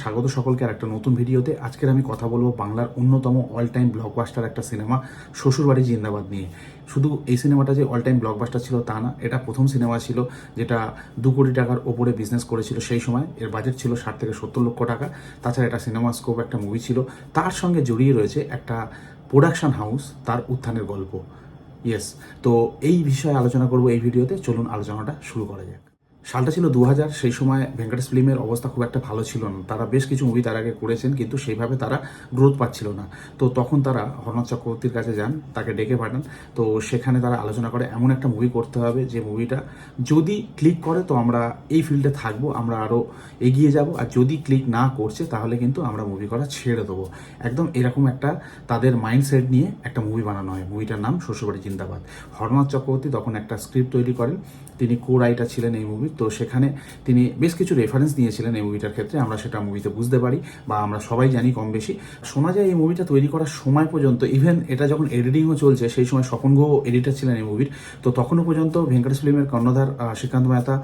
স্বাগত সকলকে আর একটা নতুন ভিডিওতে। আজকের আমি কথা বলব বাংলার অন্যতম অল টাইম ব্লকবাস্টার একটা সিনেমা, শ্বশুরবাড়ি জিন্দাবাদ নিয়ে। শুধু এই সিনেমাটা যে অল টাইম ব্লকবাস্টার ছিল তা না, এটা প্রথম সিনেমা ছিল যেটা দু কোটি টাকার ওপরে বিজনেস করেছিল সেই সময়। এর বাজেট ছিল ষাট থেকে সত্তর লক্ষ টাকা। তাছাড়া এটা সিনেমা স্কোপ একটা মুভি ছিল। তার সঙ্গে জড়িয়ে রয়েছে একটা প্রোডাকশন হাউস তার উত্থানের গল্প। ইয়েস তো এই বিষয়ে আলোচনা করব এই ভিডিওতে। চলুন আলোচনাটা শুরু করা যাক। সালটা ছিল দু হাজার সেই সময় ভেঙ্কটেশ ফিল্মের অবস্থা খুব একটা ভালো ছিল না। তারা বেশ কিছু মুভি তার আগে করেছেন, কিন্তু সেইভাবে তারা গ্রোথ পাচ্ছিল না। তো তখন তারা হরনাথ চক্রবর্তীর কাছে যান, তাকে ডেকে পাঠান। তো সেখানে তারা আলোচনা করে, এমন একটা মুভি করতে হবে যে মুভিটা যদি ক্লিক করে, তো আমরা এই ফিল্ডে থাকব, আমরা আরও এগিয়ে যাব। আর যদি ক্লিক না করছে, তাহলে কিন্তু আমরা মুভি করা ছেড়ে দেবো। একদম এরকম একটা তাদের মাইন্ডসেট নিয়ে একটা মুভি বানানো হয়। মুভিটার নাম শ্বশুরবাড়ি জিন্দাবাদ। হরনাথ চক্রবর্তী তখন একটা স্ক্রিপ্ট তৈরি করেন। তিনি কো রাইটার ছিলেন এই মুভির তো সেখানে তিনি বেশ কিছু রেফারেন্স নিয়েছিলেন এই মুভিটার ক্ষেত্রে। আমরা সেটা মুভিতে বুঝতে পারি বা আমরা সবাই জানি কম বেশি শোনা যায় এই মুভিটা তৈরি করার সময় পর্যন্ত ইভেন এটা যখন এডিটিংও চলছে, সেই সময় স্বপন গুহ এডিটার ছিলেন এই মুভির তো তখনও পর্যন্ত ভেঙ্কটেশ ফিল্মের কর্ণধার শ্রীকান্ত মেহতা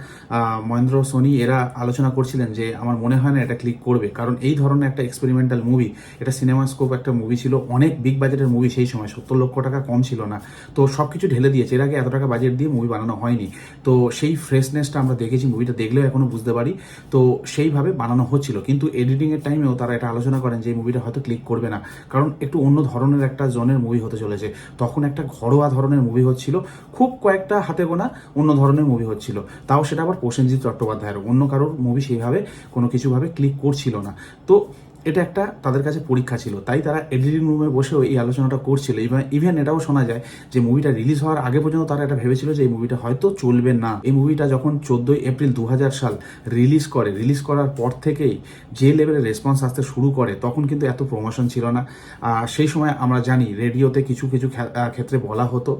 মহেন্দ্র সোনি, এরা আলোচনা করছিলেন যে আমার মনে হয় না এটা ক্লিক করবে। কারণ এই ধরনের একটা এক্সপেরিমেন্টাল মুভি এটা সিনেমা স্কোপ একটা মুভি ছিল, অনেক বিগ বাজেটের মুভি সেই সময়, সত্তর লক্ষ টাকা কম ছিল না। তো সব কিছু ঢেলে দিয়েছে। এর আগে এত টাকা বাজেট দিয়ে মুভি বানানো হয়নি। তো সেই ফ্রেশনেসটা আমরা দেখেছি মুভিটা দেখলেও এখনও বুঝতে পারি। তো সেইভাবে বানানো হচ্ছিল। কিন্তু এডিটিংয়ের টাইমেও তারা এটা আলোচনা করেন যে এই মুভিটা হয়তো ক্লিক করবে না। কারণ একটু অন্য ধরনের একটা জনের মুভি হতে চলেছে। তখন একটা ঘরোয়া ধরনের মুভি হচ্ছিল। খুব কয়েকটা হাতে গোনা অন্য ধরনের মুভি হচ্ছিল। তাও সেটা আবার প্রসেনজিৎ চট্টোপাধ্যায়ের অন্য কারোর মুভি সেইভাবে কোনো কিছুভাবে ক্লিক করছিল না। তো এটা একটা তাদের কাছে পরীক্ষা ছিল। তাই তারা এডিটিং রুমে বসেও এই আলোচনাটা করছিল। ইভেন এটাও শোনা যায় যে মুভিটা রিলিজ হওয়ার আগে পর্যন্ত তারা এটা ভেবেছিল যে এই মুভিটা হয়তো চলবে না। এই মুভিটা যখন চোদ্দোই এপ্রিল দু হাজার সাল রিলিজ করে রিলিজ করার পর থেকেই যে লেভেলের রেসপন্স আসতে শুরু করে, তখন কিন্তু এত প্রমোশন ছিল না। আর সেই সময় আমরা জানি রেডিওতে কিছু কিছু ক্ষেত্রে বলা হতো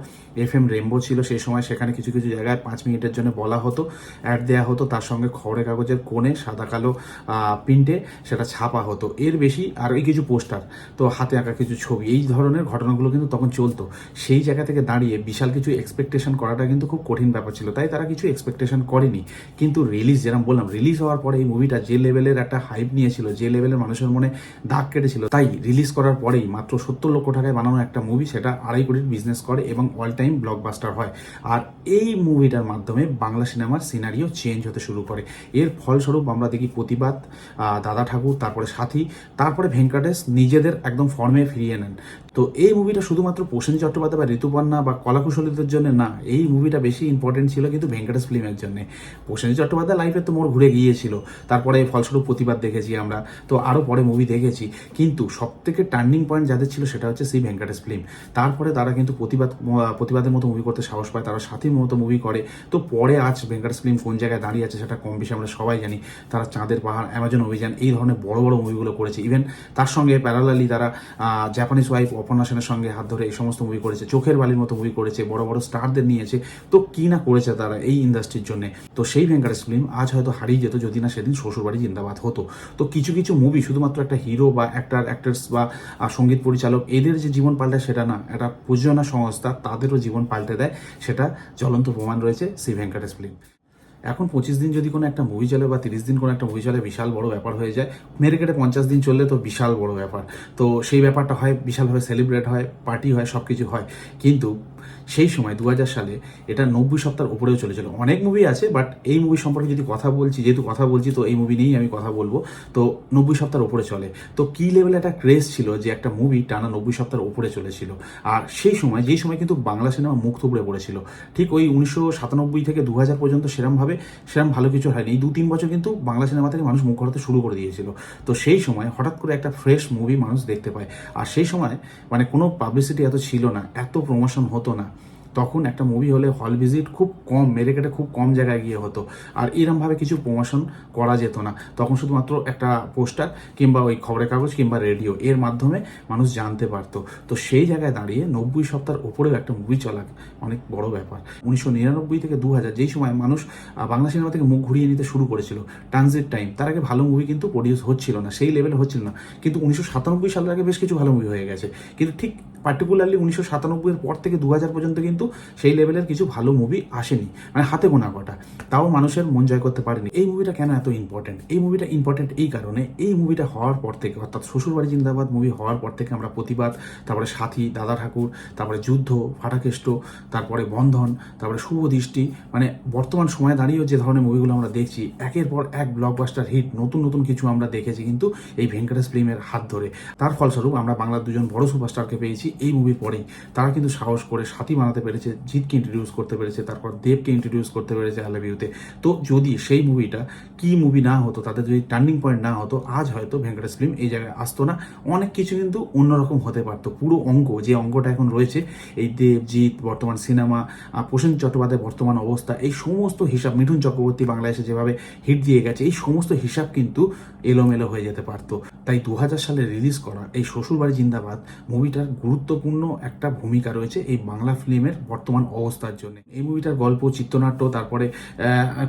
এফ এম রেমবো ছিল সেই সময়, সেখানে কিছু কিছু জায়গায় পাঁচ মিনিটের জন্য বলা হতো অ্যাড দেওয়া হতো, তার সঙ্গে খবরের কাগজের কোণে সাদা, কালো প্রিন্টে সেটা ছাপা হতো। এর বেশি আর এই কিছু পোস্টার, তো হাতে আঁকা কিছু ছবি, এই ধরনের ঘটনাগুলো কিন্তু তখন চলতো। সেই জায়গা থেকে দাঁড়িয়ে বিশাল কিছু এক্সপেকটেশন করাটা কিন্তু খুব কঠিন ব্যাপার ছিল, তাই তারা কিছু এক্সপেকটেশন করেনি। কিন্তু রিলিজ যেরকম বললাম রিলিজ হওয়ার পরে এই মুভিটা যে লেভেলের একটা হাইপ নিয়েছিল, যে লেভেলের মানুষের মনে দাগ কেটেছিল, তাই রিলিজ করার পরেই মাত্র সত্তর লক্ষ টাকায় বানানো একটা মুভি সেটা আড়াই কোটির বিজনেস করে এবং অল টাইম ব্লকবাস্টার হয়। আর এই মুভিটার মাধ্যমে বাংলা সিনেমার সিনারিও চেঞ্জ হতে শুরু করে। এর ফলস্বরূপ আমরা দেখি প্রতিবাদ দাদা ঠাকুর, তারপরে সাথী তারপরে ভেঙ্কটেশ নিজেদের একদম ফর্মে ফিরিয়ে নেন। তো এই মুভিটা শুধুমাত্র প্রসেন চট্টোপাধ্যায় বা ঋতুপর্ণা বা কলাকুশলীদের জন্য না, এই মুভিটা বেশি ইম্পর্টেন্ট ছিল কিন্তু ভেঙ্কটেশ ফিল্মের জন্য। প্রসেনজিৎ চট্টোপাধ্যায় লাইফে তো মোড় ঘুরে গিয়েছিল, তারপরে ফলস্বরূপ প্রতিবাদ দেখেছি আমরা, তো আরও পরে মুভি দেখেছি। কিন্তু সব থেকে টার্নিং পয়েন্ট যাদের ছিল সেটা হচ্ছে সেই ভেঙ্কটেশ ফিল্ম তারপরে তারা কিন্তু প্রতিবাদ প্রতিবাদের মতো মুভি করতে সাহস পায়, তারা সাথীর মতো মুভি করে। তো পরে আজ ভেঙ্কটেশ ফিল্ম কোন জায়গায় দাঁড়িয়ে আছে সেটা কম বেশি আমরা সবাই জানি। তারা চাঁদের পাহাড় অ্যামাজন অভিযান, এই ধরনের বড় বড় মুভিগুলো করেছে। ইভেন তার সঙ্গে প্যারালালি তারা জাপানিজ ওয়াইফ অপর্ণা সেনের সঙ্গে হাত ধরে এই সমস্ত মুভি করেছে। চোখের বালির মতো মুভি করেছে, বড় বড় স্টারদের নিয়েছে। তো কি না করেছে তারা এই ইন্ডাস্ট্রির জন্য? তো সেই ভেঙ্কটেশ ফিল্ম আজ হয়তো হারিয়ে যেত যদি না সেদিন শ্বশুরবাড়ি জিন্দাবাদ হতো। তো কিছু কিছু মুভি শুধুমাত্র একটা হিরো বা অ্যাক্টার অ্যাক্টার্স বা সংগীত পরিচালক, এদের যে জীবন পাল্টায় সেটা না, একটা প্রযোজনা সংস্থা তাদেরও জীবন পাল্টে দেয়। সেটা জ্বলন্ত প্রমাণ রয়েছে সেই ভেঙ্কটেশ ফিল্ম এখন পঁচিশ দিন যদি কোনো একটা মুভি চলে বা তিরিশ দিন কোনো একটা মুভি চলে, বিশাল বড় ব্যাপার হয়ে যায়। মেরে কেটে পঞ্চাশ দিন চললে তো বিশাল বড় ব্যাপার। তো সেই ব্যাপারটা হয়, বিশালভাবে সেলিব্রেট হয় পার্টি হয় সব কিছু হয়। কিন্তু সেই সময় দু হাজার সালে এটা নব্বই সপ্তাহের উপরেও চলেছিল। অনেক মুভি আছে বাট এই মুভি সম্পর্কে যদি কথা বলছি, যেহেতু কথা বলছি, তো এই মুভি নিয়েই আমি কথা বলব। তো নব্বই সপ্তাহের উপরে চলে। তো কি লেভেলে একটা ক্রেজ ছিল যে একটা মুভি টানা নব্বই সপ্তাহের উপরে চলেছিল? আর সেই সময়, যেই সময় কিন্তু বাংলা সিনেমা মুখ থুবড়ে পড়েছিল, ঠিক ওই উনিশশো সাতানব্বই থেকে দু হাজার পর্যন্ত সেরমভাবে, সেরম ভালো কিছু হয়নি। এই দু তিন বছর কিন্তু বাংলা সিনেমা থেকে মানুষ মুখ ঘোরাতে শুরু করে দিয়েছিল। তো সেই সময় হঠাৎ করে একটা ফ্রেশ মুভি মানুষ দেখতে পায়। আর সেই সময় মানে কোনো পাবলিসিটি এত ছিল না। এত প্রমোশন হতো না। তখন একটা মুভি হলে হল ভিজিট খুব কম মেরে কেটে খুব কম জায়গায় গিয়ে হতো। আর এরমভাবে কিছু প্রমোশন করা যেত না। তখন শুধুমাত্র একটা পোস্টার কিংবা ওই খবরের কাগজ কিংবা রেডিও এর মাধ্যমে মানুষ জানতে পারতো। তো সেই জায়গায় দাঁড়িয়ে নব্বই সপ্তাহের ওপরেও একটা মুভি চলা অনেক বড় ব্যাপার। উনিশশো নিরানব্বই থেকে দু হাজার, যেই সময় মানুষ বাংলা সিনেমা থেকে মুখ ঘুরিয়ে নিতে শুরু করেছিল ট্রানজিট টাইম তার আগে ভালো মুভি কিন্তু প্রডিউস হচ্ছিল না, সেই লেভেলে হচ্ছিল না। কিন্তু উনিশশো সাতানব্বই সালের আগে বেশ কিছু ভালো মুভি হয়ে গেছে। কিন্তু ঠিক পার্টিকুলারলি উনিশশো সাতানব্বইয়ের পর থেকে দু হাজার পর্যন্ত কিন্তু কিন্তু সেই লেভেলের কিছু ভালো মুভি আসেনি। মানে হাতে গোনা কটা। তাও মানুষের মন জয় করতে পারেনি। এই মুভিটা কেন এত ইম্পর্টেন্ট এই মুভিটা ইম্পর্টেন্ট এই কারণে। এই মুভিটা হওয়ার পর থেকে, অর্থাৎ শ্বশুরবাড়ি জিন্দাবাদ মুভি হওয়ার পর থেকে আমরা প্রতিবাদ, তারপরে সাথী, দাদা ঠাকুর, তারপরে যুদ্ধ, ফাটাকেষ্ট, তারপরে বন্ধন, তারপরে শুভ দৃষ্টি মানে বর্তমান সময়ে দাঁড়িয়েও যে ধরনের মুভিগুলো আমরা দেখছি, একের পর এক ব্লকবাস্টার হিট নতুন নতুন কিছু আমরা দেখেছি কিন্তু এই ভেঙ্কটেশ ফিল্মের হাত ধরে। তার ফলস্বরূপ আমরা বাংলার দুজন বড় সুপারস্টারকে পেয়েছি এই মুভির পরেই। তারা কিন্তু সাহস করে সাথী বানাতে পেরেছে জিতকে ইন্ট্রোডিউস করতে পেরেছে, তারপর দেবকে ইন্ট্রোডিউস করতে পেরেছে আলাভিউতে তো যদি সেই মুভিটা কি মুভি না হতো তাদের যদি টার্নিং পয়েন্ট না হতো, আজ হয়তো ভেঙ্কটেশ ফিল্ম এই জায়গায় আসতো না। অনেক কিছু কিন্তু অন্যরকম হতে পারতো, পুরো অঙ্ক যে অঙ্কটা এখন রয়েছে, এই দেব, জিৎ, বর্তমান সিনেমা প্রসেন চট্টোপাধ্যায় বর্তমান অবস্থা, এই সমস্ত হিসাব, মিঠুন চক্রবর্তী বাংলাদেশে যেভাবে হিট দিয়ে গেছে, এই সমস্ত হিসাব কিন্তু এলোমেলো হয়ে যেতে পারতো। তাই দু হাজার সালে রিলিজ করা এই শ্বশুরবাড়ি জিন্দাবাদ মুভিটার গুরুত্বপূর্ণ একটা ভূমিকা রয়েছে এই বাংলা ফিল্মের বর্তমান অবস্থার জন্য। এই মুভিটার গল্প, চিত্রনাট্য, তারপরে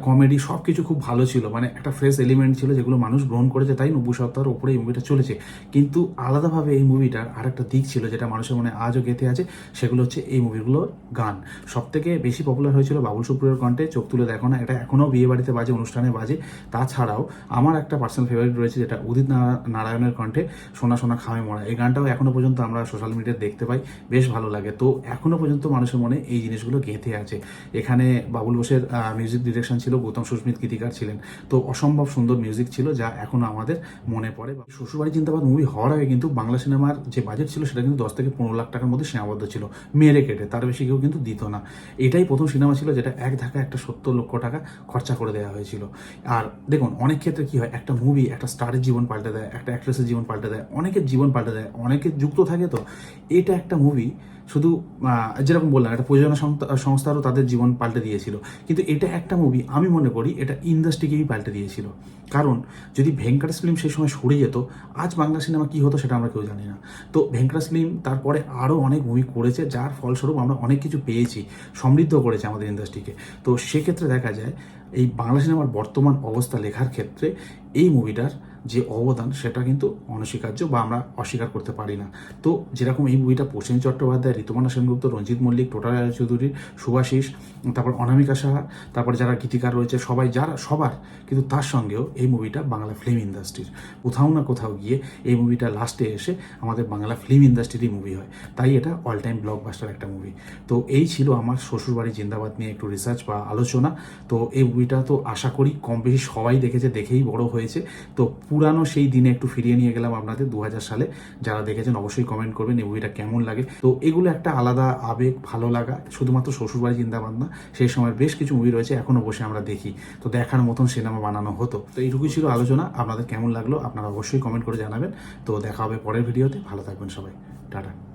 কমেডি সব কিছু খুব ভালো ছিল। মানে একটা ফ্রেশ এলিমেন্ট ছিল যেগুলো মানুষ গ্রহণ করেছে, তাই নব্বই সপ্তাহের উপরে এই মুভিটা চলেছে। কিন্তু আলাদাভাবে এই মুভিটার আরেকটা দিক ছিল যেটা মানুষের মনে আজও গেঁথে আছে, সেগুলো হচ্ছে এই মুভিগুলোর গান। সব থেকে বেশি পপুলার হয়েছিল বাবুল সুপ্রিয়র কণ্ঠে, চোখ তুলে দেখো না, এটা এখনও বিয়ে বাড়িতে বাজে, অনুষ্ঠানে বাজে। তাছাড়াও আমার একটা পার্সোনাল ফেভারিট রয়েছে যেটা উদিত নারা- নারায়ণের কণ্ঠে, সোনা সোনা খামে মরা। এই গানটাও এখনও পর্যন্ত আমরা সোশ্যাল মিডিয়ায় দেখতে পাই, বেশ ভালো লাগে। তো এখনও পর্যন্ত মানুষের মনে এই জিনিসগুলো গেঁথে আছে। এখানে বাবুল বোসের মিউজিক ডিরেকশন ছিল গৌতম সুস্মিত গীতিকার ছিলেন। তো অসম্ভব সুন্দর মিউজিক ছিল যা এখনও আমাদের মনে পড়ে। শ্বশুরবাড়ি চিন্তাবাদ মুভি হওয়ার আগে কিন্তু বাংলা সিনেমার যে বাজেট ছিল সেটা কিন্তু দশ থেকে পনেরো লাখ টাকার মধ্যে সীমাবদ্ধ ছিল। মেরে কেটে, তার বেশি কেউ কিন্তু দিত না। এটাই প্রথম সিনেমা ছিল যেটা এক ধাক্কা একটা সত্তর লক্ষ টাকা খরচা করে দেওয়া হয়েছিল। আর দেখুন, অনেক ক্ষেত্রে কি হয়, একটা মুভি একটা স্টারের জীবন পাল্টে দেয়, একটা অ্যাক্ট্রেসের জীবন পাল্টে দেয়, অনেকের জীবন পাল্টে দেয় অনেকের যুক্ত থাকে তো। এটা একটা মুভি শুধু যেরকম বললাম, একটা প্রযোজনা সংস্থা- সংস্থারও তাদের জীবন পাল্টে দিয়েছিল। কিন্তু এটা একটা মুভি আমি মনে করি এটা ইন্ডাস্ট্রিকেই পাল্টে দিয়েছিল। কারণ, যদি ভেঙ্কটেশ ফিল্ম সেই সময় সরে যেত, আজ বাংলা সিনেমা কি হতো সেটা আমরা কেউ জানি না। তো ভেঙ্কটেশ ফিল্ম তারপরে আরও অনেক মুভি করেছে, যার ফলস্বরূপ আমরা অনেক কিছু পেয়েছি, সমৃদ্ধ করেছে আমাদের ইন্ডাস্ট্রিকে তো সেক্ষেত্রে দেখা যায়, এই বাংলা সিনেমার বর্তমান অবস্থা লেখার ক্ষেত্রে এই মুভিটার যে অবদান সেটা কিন্তু অনস্বীকার্য বা আমরা অস্বীকার করতে পারি না। তো যেরকম এই মুভিটা প্রসেন চট্টোপাধ্যায় ঋতুমানা সেনগুপ্ত, রঞ্জিত মল্লিক টোটা চৌধুরী, সুভাষিস, তারপর অনামিকা সাহা, তারপর যারা গীতিকার রয়েছে, সবাই যারা, সবার কিন্তু তার সঙ্গেও এই মুভিটা বাংলা ফিল্ম ইন্ডাস্ট্রির কোথাও না কোথাও গিয়ে এই মুভিটা লাস্টে এসে আমাদের বাংলা ফিল্ম ইন্ডাস্ট্রিরই মুভি হয়। তাই এটা অল টাইম ব্লকবাস্টার একটা মুভি তো এই ছিল আমার শ্বশুরবাড়ি জিন্দাবাদ নিয়ে একটু রিসার্চ বা আলোচনা। তো এই মুভিটা তো আশা করি কম বেশি সবাই দেখেছে, দেখেই বড় হয়েছে। তো পুরানো সেই দিনে একটু ফিরিয়ে নিয়ে গেলাম আপনাদের দু হাজার সালে। যারা দেখেছেন অবশ্যই কমেন্ট করবেন, এই মুভিটা কেমন লাগে? তো এগুলো একটা আলাদা আবেগ, ভালো লাগা, শুধুমাত্র শ্বশুরবাড়ি চিন্তাভাবনা সেই সময় বেশ কিছু মুভি রয়েছে এখনও বসে আমরা দেখি। তো দেখার মতন সিনেমা বানানো হতো। তো এইটুকুই ছিল আলোচনা, আপনাদের কেমন লাগল আপনারা অবশ্যই কমেন্ট করে জানাবেন। তো দেখা হবে পরের ভিডিওতে ভালো থাকবেন সবাই। টাটা।